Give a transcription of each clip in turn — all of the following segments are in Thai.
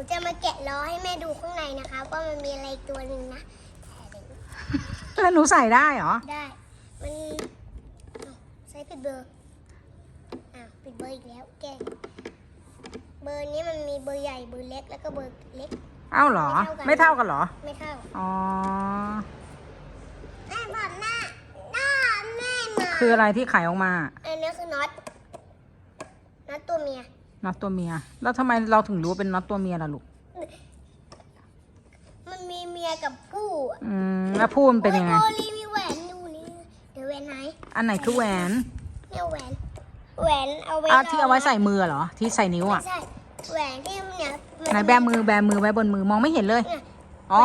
นูจะมาแกะล้อให้แม่ดูข้างในนะคะว่ามันมีอะไรตัวหนึ่งนะแต่เดี๋ยวแล้วหนูใส่ได้เหรอ ได้ มันอ้าวใช้ผิดเบอร์อ่าวผิดเบอร์อีกแล้วแกะเบอร์นี้มันมีเบอร์ใหญ่เบอร์เล็กแล้วก็เบอร์เล็กเอ้าเหรอ ไม่ไม่เท่าเท่ากักันนเหรอ ไม่เท่า อ๋อ แม่บอกหน้าหน้าแม่มาคืออะไรที่ไขออกมา อันนี้คือน็อตน็อตตัวเมีย น็อตตัวเมีย แล้วทำไมเราถึงรู้ว่าเป็นน็อตตัวเมียล่ะลูก มันมีเมียกับผู้อะอืมแล้วพูดมันเป็นยังไง โอ้โหรีมีแหวนอยู่นี่เดี๋ยวแหวนไหนอันไหนคือแหวนเนี่ยแหวน แหวนเอาไว้อะที่เอาไว้ใส่มือเหรอ ที่ใส่นิ้วไม่อะ ใช่แหวนที่เนี่ยไหนแบมือแบมือไว้บนมือมองไม่เห็นเลย เนี่ย อ๋อ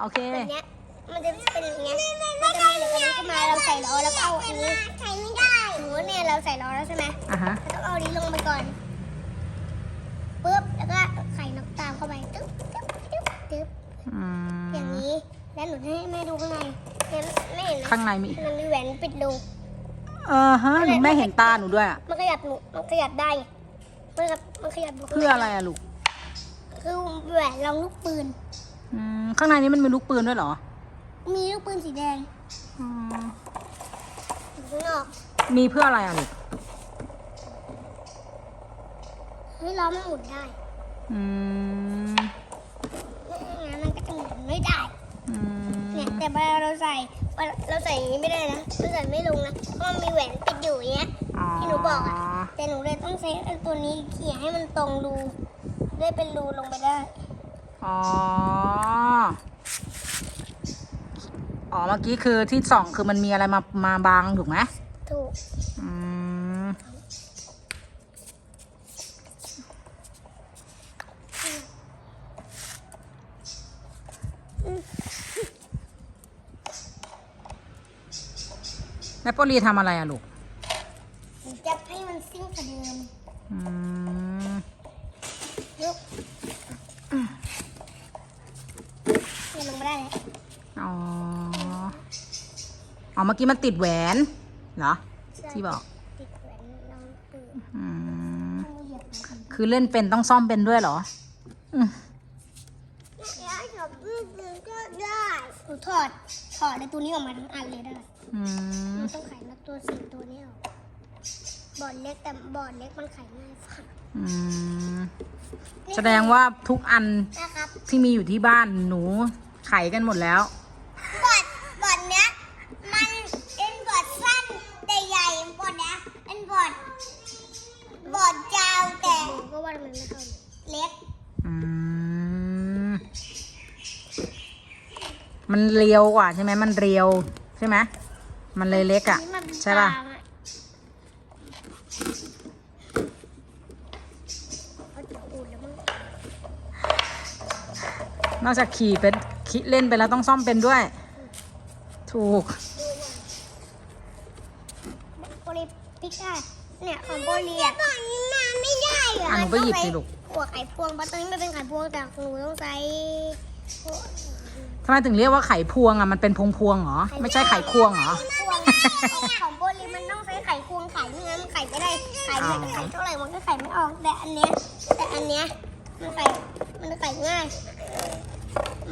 โอเค แบบเนี้ยมันจะเป็นอย่างเงี้ยมันจะมีเหล็กอันนี้ขึ้นมาเราใส่ล้อแล้วก็เอาอันนี้ใส่ไม่ได้สมมติเนี่ยเราใส่ล้อแล้วใช่ไหมอะฮะเราต้องเอาอันนี้ลงไปก่อน บอือย่างมนี้แล้วหนูให้แม่ดูข้างในเนี่ยไม่เห็นนะข้างในมีมันมีแหวนปิดรู เออฮะหนูแม่เห็นตาหนูด้วยอะมันขยับหนูมันขยับได้ไงมันขยับมันขยับดูเพื่ออะไรอะลูกคือแหวนรองลูกปืน อืมข้างในนี้มันมีลูกปืนด้วยเหรอมีลูกปืนสีแดงอืมอยู่ข้างนอกมีเพื่ออะไรอะลูกให้ล้อมันหมุนได้ อืมไม่งั้นมันก็จะหมุน ไม่ได้อืเนี่ยมแต่เวลาเราใส่เวลาเราใส่อย่างนี้ไม่ได้นะเราใส่ไม่ลงนะเพราะมันมีแหวนปิดอยู่อย่างเงี้ย ที่หนูบอกอะแต่หนูเลยต้องใช้ไอ้ตัวนี้เขี่ยให้มันตรงรูได้เป็นรูลงไปได้อ๋อ อ๋อ เมื่อกี้คือที่ส่องคือมันมีอะไรมามาบังถูกไหม ถูก อืม แม่ปอลีทำอะไรอะลูกหนูจะให้มันซิ่งกว่าเดิมอืมลุกเนี่ยลงมาได้แล้วอ๋ออ๋อเมื่อกี้มันติดแหวนเหรอ ที่บอก ติดแหวนรองปืนอืมเหยียบมันคือเล่นเป็นต้องซ่อมเป็นด้วยเหรออืม แล้วถอดปืนก็ได้หนูถอดถ อดในตัวนี้ออกมาทั้งอันเลยได้อืหมนูต้องไขน็อตตัวสีตัวนี้ออกบอร์ดเล็กแต่บอร์ดเล็กมันไขง่ายสุดอืมแสดงว่าทุกอันนะครับที่มีอยู่ที่บ้านหนูไขกันหมดแล้ว บอร์ดบอร์ดเนี้ยมันเป็นบอร์ดสั้นแต่ใหญ่บอร์ดเนี้ยเป็นบอร์ดบอร์ดยาวแต่ก็ว่ามันไม่เท่าเล็ก อืม มันเรียวกว่าใช่ไหมมันเรียวใช่ไหมมันเลยเล็กอะนนี้มันเป็นใช่ป่ะกลางอเอาจะอูดแล้วมั้งนอกจากขี่เป็นขี่เล่นไปแล้วต้องซ่อมเป็นด้วย ถูกโปลิพิกาเนี่ยของโปลีอะตอนนี้มาไม่ได้อะอะหนูไปหยิบสิลูกหัวไข่พวงเพราะตอนนี้มันเป็นไข่พวงแต่ของหนูต้องใช้ ทำไมถึงเรียกว่าไขพวงอะมันเป็นพวงพวงๆเหรอ ไม่ใช่ไขควงเหรอพวงของโปลีมันต้องใช้ไข่พวงไข่ไม่งั้นมันไข่ไม่ได้ไข่ไม่ไข่เท่าไหร่มันก็ไข่ไม่ออกแต่อันเนี้ยแต่อันเนี้ยมันไข่มันไข่ง่าย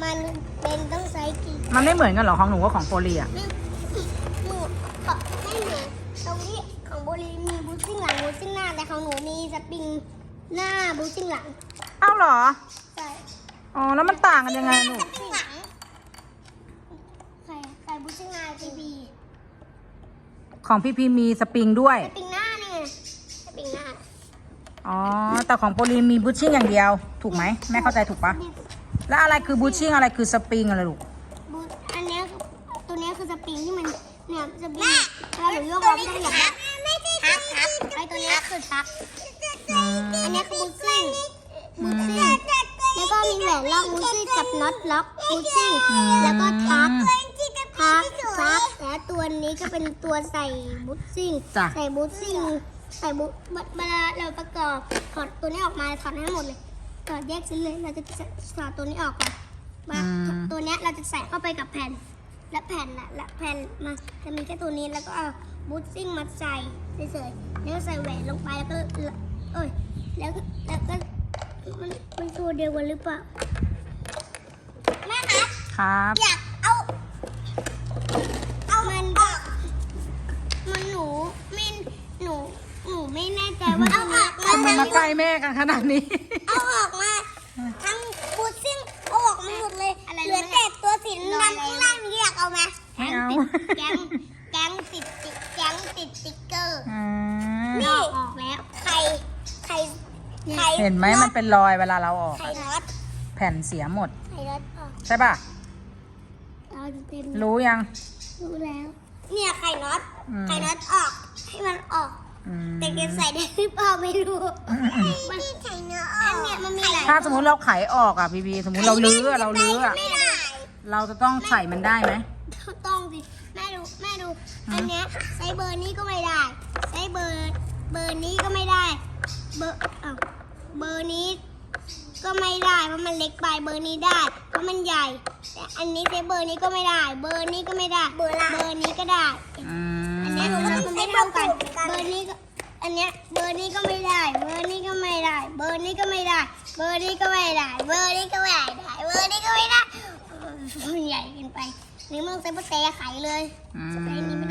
มันเป็นต้องใช้กี่มันไม่เหมือนกันเหรอของหนูกับของโปรลีอะไม่หนูก็ไม่เหมือนตรงที่ของโบลีมีบูซิ่งหลังบูซิ่งหน้าแต่ของหนูมีสปริงหน้าบูซิ่งหลังอ้าวเหรอใช่อ๋อแล้วมันต่างกันยังไงลูสก ปริงหลังใครใครบูซิ่งหน้าทีบี ของพี่พีมีสปริงด้วยสปริงหน้านี่ไงสปริงหน้าอ๋อ แต่ของโปรลีมีบูชชิ่งอย่างเดียว ถูกไหมแม่เข้าใจถูกปะ แล้วอะไรคือบูชชิ่งอะไรคือสปริงอะไรลูก บูอันเนี้ยตัวเนี้ยคือสปริงที่มันเนี่ยสปริงเราหนูโยกเราไม่ได้อย่างนี้ไม่ใช่ทักทักไอตัวเนี้ยคือทักอืมอันเนี้ยคือบูซิ่งบูซิ่งแล้วก็มีแหวนล็อกบูซิ่งกับน็อตล็อกบูซิ่งแล้วก็ทักทักทัก และตัวนี้ก็เป็นตัวใส่บูซิ่ง จ้ะ ใส่บูซิ่ง ใส่บูเวลาเราประกอบถอดตัวนี้ออกมาถอดให้หมดเลยถอดแยกชิ้นเลยเราจะถอดตัวนี้ออกก่อนมาตัวเนี้ยเราจะใส่เข้าไปกับแผ่น และแผ่นน่ะและแผ่นมาจะมีแค่ตัวนี้แล้วก็เอาบูทซิ่งมาใส่เฉยๆแล้วก็ใส่แหวนลงไปแล้วก็เอ้ยแล้วก็แล้วก็มันมันตัวเดียวกันหรือเปล่าแม่ครับครับ อยาก ออกทำไมมาใกล้แม่กันขนาดนี้ เอาออกมา ทั้งบูทซิ่งเอาออกมาหมดเลย เหลือแต่ตัวสีดำข้างล่างนี่อยากเอาไหมไม่เอา แก๊งแก๊งติดติ๊กแก๊งติดติ๊กเกอร์ อืมนี่ออกแล้ว ไข่ไข่ไข่เห็นไหมมันเป็นรอยเวลาเราออก ไข่อะน็อตแผ่นเสียหมด ไข่น็อตออกใช่ป่ะ เราจะเป็นรู้ยัง รู้แล้ว เนี่ยไข่น็อต อืม ไข่น็อตออก ให้มันออกอืม แต่จะใส่ได้หรือเปล่าไม่รู้มันไข่น็อตอันเนี้ยมันมีหลายถ้าสมมติเราไขออกอะพี่บีสมมติเราลื้ออะเราลื้ออะไม่ได้เราจะต้องใส่มันได้ไหมต้องสิแม่ดูแม่ดูอันเนี้ยใช้เบอร์นี้ก็ไม่ได้ใช้เบอร์เบอร์นี้ก็ไม่ได้ เบอร์อ้าวเบอร์นี้ก็ไม่ได้เพราะมันเล็กไปเบอร์นี้ได้ เพราะมันใหญ่แต่อันนี้ใช้เบอร์นี้ก็ไม่ได้ เบอร์นี้ก็ไม่ได้ เบอร์เบอร์นี้ก็ได้อืมอันเนี้ยมัน ไม่เท่ากัน เบอร์นี้ก็อันเนี้ยเบอร์นี้ก็ไม่ได้ เบอร์นี้ก็ไม่ได้ เบอร์นี้ก็ไม่ได้ เบอร์นี้ก็ไม่ได้ เบอร์นี้ก็ไม่ได้ เบอร์นี้ก็ไม่ได้ใหญ่เกินไปนี่มึงใส่โปเตะไขเลยอืใส่นี้ไม่ได้